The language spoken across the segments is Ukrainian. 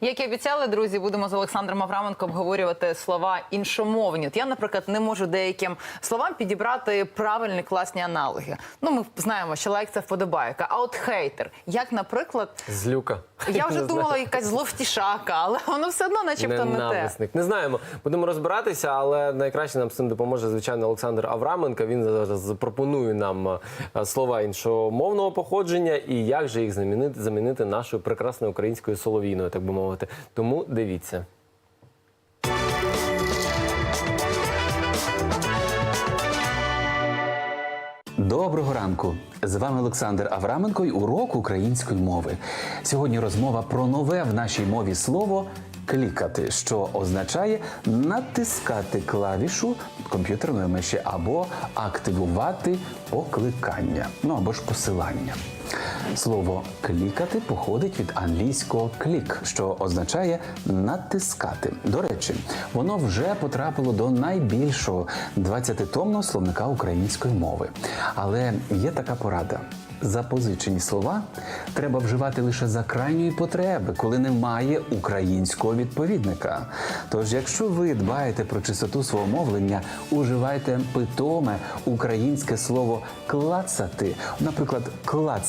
Як і обіцяли, друзі, будемо з Олександром Авраменко обговорювати слова іншомовні. От я, наприклад, не можу деяким словам підібрати правильні класні аналоги. Ну, ми знаємо, що лайк це вподобайка. А от хейтер, як, наприклад, Злюка. я вже думала, якась зловтішака, але воно все одно, начебто, не те. Не знаємо. Будемо розбиратися, але найкраще нам з цим допоможе звичайно Олександр Авраменко. Він зараз запропонує нам е, слова іншомовного походження і як же їх замінити замінити нашою прекрасною українською соловійною, так би мовити. Тому дивіться. Доброго ранку! З вами Олександр Авраменко і урок української мови. Сьогодні розмова про нове в нашій мові слово клікати, що означає натискати клавішу комп'ютерної миші або активувати покликання, ну або ж посилання. Слово клікати походить від англійського клік, що означає натискати. До речі, воно вже потрапило до найбільшого 20-томного словника української мови. Але є така порада. Запозичені слова треба вживати лише за крайньої потреби, коли немає українського відповідника. Тож, якщо ви дбаєте про чистоту свого мовлення, уживайте питоме українське слово клацати, наприклад,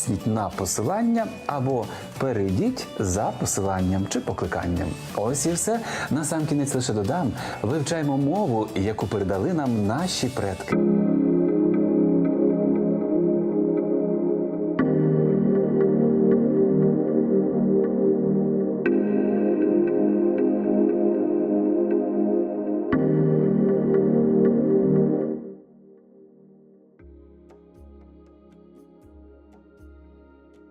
клацніть на посилання або перейдіть за посиланням чи покликанням. Ось і все. На сам кінець лише додам. Вивчаємо мову, яку передали нам наші предки.